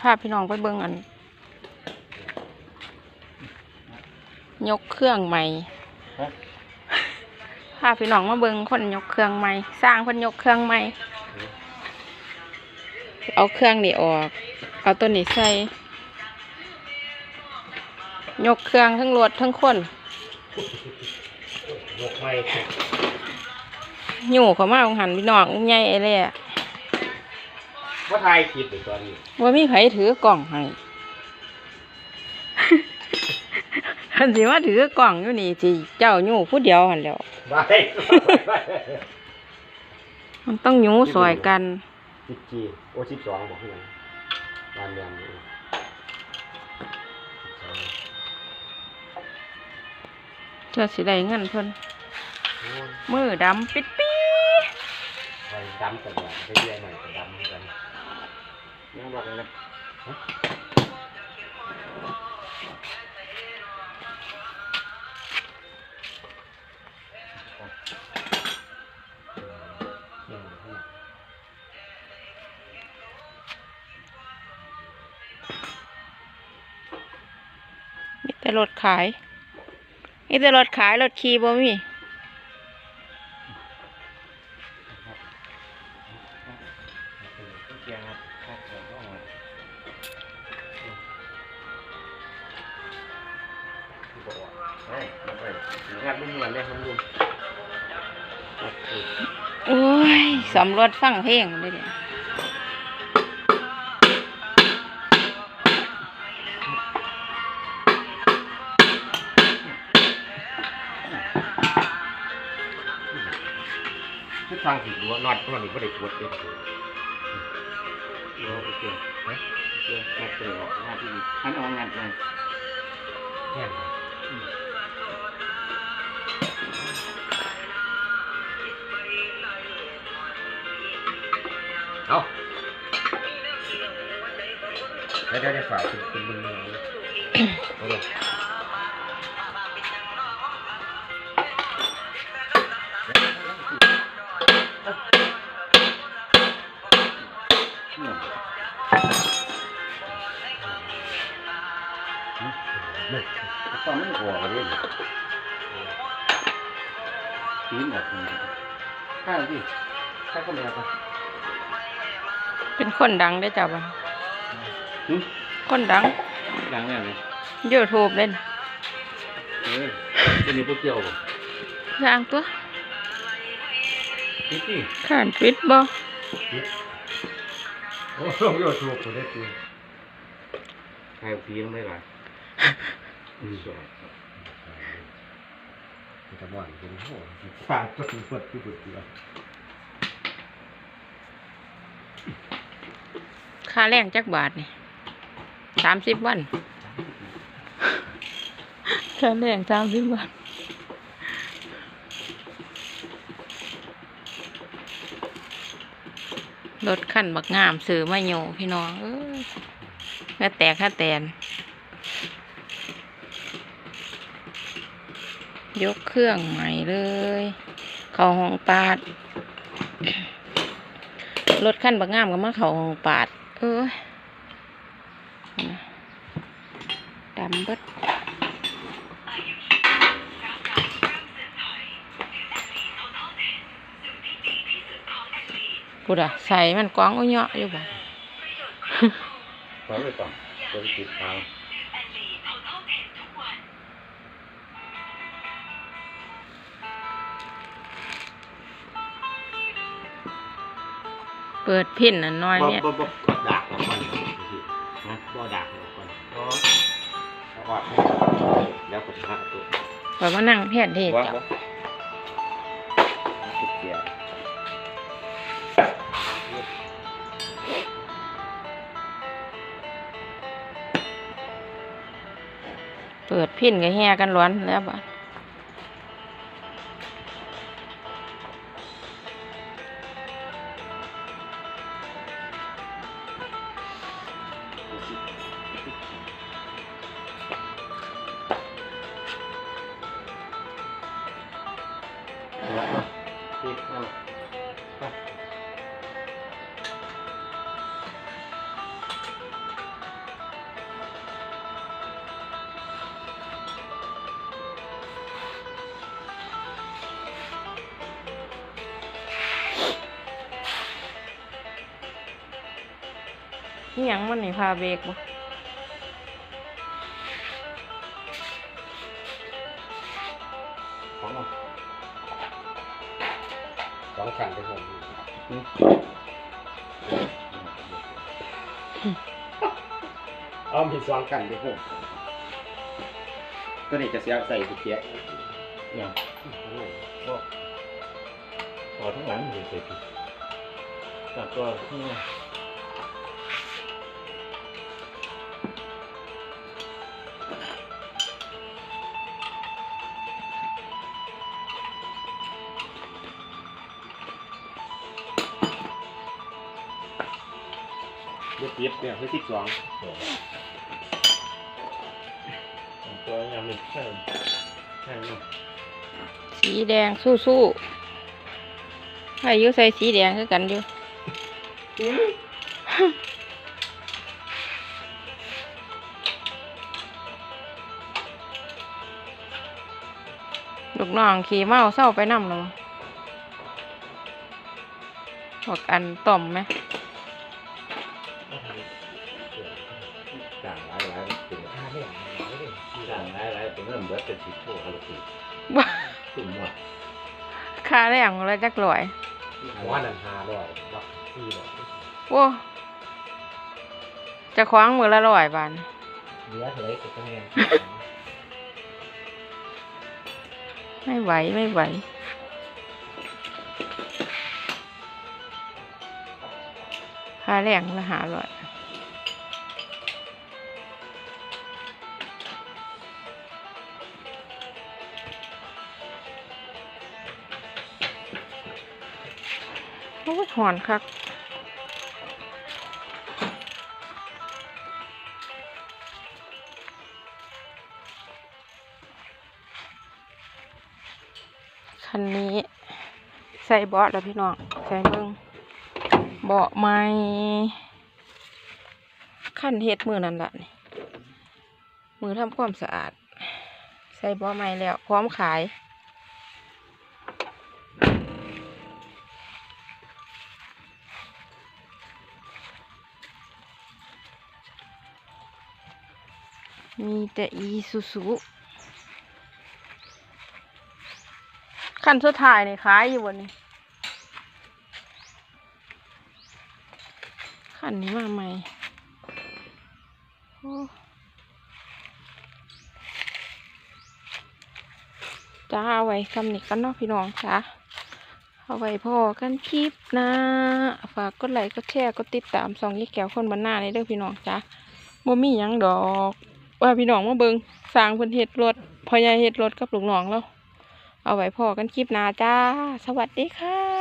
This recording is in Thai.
พาพี่น้องไปเบิ่งอัน ยกเครื่องใหม่ฮะพาพี่น้องมาเบิ่งคนยกเครื่องใหม่ สร้างคนยกเครื่องใหม่ เอาเครื่องนี่ออก เอาตัวนี้ใส่ ยกเครื่องทั้งรถทั้งคนยกไม่อยู่เขามาของหันพี่น้องอุ้มใหญ่ไอ้เลยอะ ว่าทายคลิปในตอนนี้ว่ามีไผถือกล่องให้คันสิมาถือกล่องอยู่นี่สิเจ้าอยู่ผู้เดียวหันแหล้วไปมันต้องอยู่ซอยกัน สิบจีโอสิบสองบอกให้ยังตามยังอยู่เจ้าสิได้เงินเพิ่นโอ้ยมือดำปิดปี๊ไปดำกันเลยไปเรื่อยหน่อยไปดำกั นยังบอกเลยนะยังบอกให้มีแต่รถขายมีแต่รถขายรถขี่บ่มี เฮ้ยมาไปงานบุญวันเลยครับลุงโอ้ยสำรวจฟังเพลงเลยเดี๋ยวทุกทางผิดรั้วนอดนอดนี่ก็ได้ปวดเลยรั้วโอเคไหมโอเคแค่เจอออกงานที่ดีอันเอางานไปแค่ เดี๋ยวเดี๋ยวจะฝากคุณคุณบุญมืองเลยเอาเลยตอนนั้หัวกันเลยตีนออกมาข้าวดิข้าวคนเดียวกันเป็นคนดังได้จ้าบ่หึ คนดัง ดังแน่เลยยูทูบเล่นเออเป็นนี่พวกเกี่ยวบ่สร้างตัวคิดดิขานปิดบ่โอ้ลงโยทูบกูได้ตีใครพีต้องได้หลายอืมสวยจะบ่อนเป็นโหฝากก็ถึงเปิดที่เปิดเดียวค่าแรงจักบาทนี่ สามสิบวันค่าแรงสามสิบวันรถขั้นบักงามซื้อมาโยพี่น้องเอ้ยเงาแตกข้าแตน ยกเครื่องใหม่เลย เข้าห้องปาด รถขั้นบักงามก็มาเข้าห้องปาด เอ้ยนะ ดำเบิดกูดอะใส่มันกว้างอุ้ยเนาะอยู่บ่ขอไปก่อนตัวติดทางเปิดพินน่ะน้อยบ่เนี่ยบ่บ่ดากออกก่อนนะบ่ดากออกก่อน วาดแล้วก็หาตัวขอยมานั่งเพียว่าเจ้า ว่เปิดพินก็แห่กันร้อนแล้วบ่ะ đi nào à. nhận mình thì pha việc mà สองขันไปผมเอามีสองกันไปผมตัวนี้จะเสียใส่ตะเกียบเนี่ยก็ต่อทั้งหลังเลยเสร็จจับตัวนี่ ไงเรียบเรียบเนี่ยคือสิบสองตัวยังไม่ใช่ใช่ไหมสีแดงสู้ๆอายุใส่สีแดงคือกันอยู่ลูกน้องขี่เมาเศร้าไปนำแล้วบ่บอกอันต่อมไหม สิบโชว์อะไรสิบ้าตุ่มหมดค่าแรงแล้วจักลอยหัวนันหาลอยบักที่ลอยโว้จะคว้างมือละร้อยบาทเหลือเท่าไรก็ต้องเงินไม่ไหวไม่ไหวค่าแรงละหาร้อย โอ้ยหอนคักคันนี้ ใส่เบาะแล้วพี่น้อง ใส่เบิ่งเบาะใหม่ขั้นเฮ็ดมือนั่นแหละนี่มือทำความสะอาด ใส่เบาะใหม่แล้ว พร้อมขาย มีแต่อีซูซูขั้นสุดท้ายนี่ขายอยู่บนนี้ขั้นนี้มาใหม่โอ้จ้าเอาไว้คำนี้กันเนาะพี่น้องจ้าเอาไว้พอกันคลิปนะ ฝากกดไลค์กดแชร์กดติดตามสองยี่แก้วคนบ้านหน้าในเด้อพี่น้องจ้าบ่มียังดอก ว่าพี่น้องมาเบิงสร้างเพิ่นเฮ็ดรถพ่อใหญ่เฮ็ดรถกับลูกน้องแล้วเอาไว้พอกันคลิปหน้าจ้า สวัสดีค่ะ